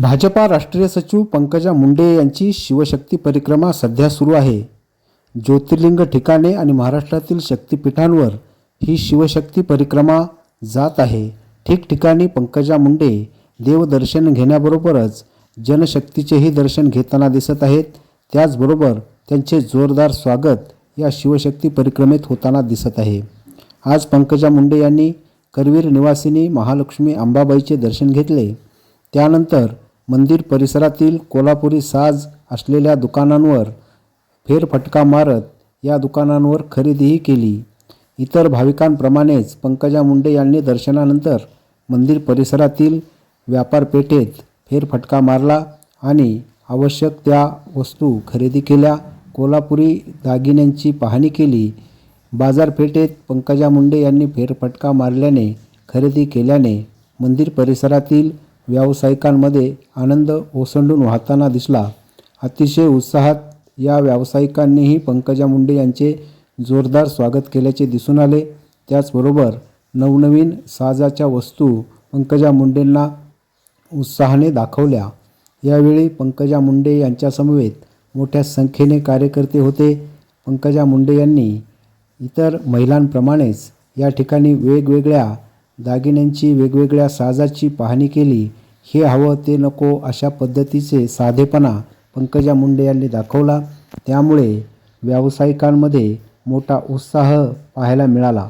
भाजपा राष्ट्रीय सचिव पंकजा मुंडे यांची शिवशक्ती परिक्रमा सध्या सुरू आहे. ज्योतिर्लिंग ठिकाणे आणि महाराष्ट्रातील शक्तिपीठांवर ही शिवशक्ती परिक्रमा जात आहे. ठिकठिकाणी पंकजा मुंडे देवदर्शन घेण्याबरोबरच जनशक्तीचेही दर्शन घेताना दिसत आहेत. त्याचबरोबर त्यांचे जोरदार स्वागत या शिवशक्ती परिक्रमेत होताना दिसत आहे. आज पंकजा मुंडे यांनी करवीर निवासिनी महालक्ष्मी अंबाबाईचे दर्शन घेतले. त्यानंतर मंदिर परिसरातील कोल्हापुरी साज असलेल्या दुकानांवर फेरफटका मारत या दुकानांवर खरेदीही केली. इतर भाविकांप्रमाणेच पंकजा मुंडे यांनी दर्शनानंतर मंदिर परिसरातील व्यापारपेठेत फेरफटका मारला आणि आवश्यक त्या वस्तू खरेदी केल्या. कोल्हापुरी दागिन्यांची पाहणी केली. बाजारपेठेत पंकजा मुंडे यांनी फेरफटका मारल्याने खरेदी केल्याने मंदिर परिसरातील व्यावसायिकांमध्ये आनंद ओसंडून वाहताना दिसला. अतिशय उत्साहात या व्यावसायिकांनीही पंकजा मुंडे यांचे जोरदार स्वागत केल्याचे दिसून आले. त्याचबरोबर नवनवीन साजाच्या वस्तू पंकजा मुंडेंना उत्साहाने दाखवल्या. यावेळी पंकजा मुंडे यांच्यासमवेत मोठ्या संख्येने कार्यकर्ते होते. पंकजा मुंडे यांनी इतर महिलांप्रमाणेच या ठिकाणी वेगवेगळ्या दागिन्यांची वेगवेगळ्या साजाची पाहणी केली. हे हवं ते नको अशा पद्धतीचे साधेपणा पंकजा मुंडे यांनी दाखवला. त्यामुळे व्यावसायिकांमध्ये मोठा उत्साह पाहायला मिळाला.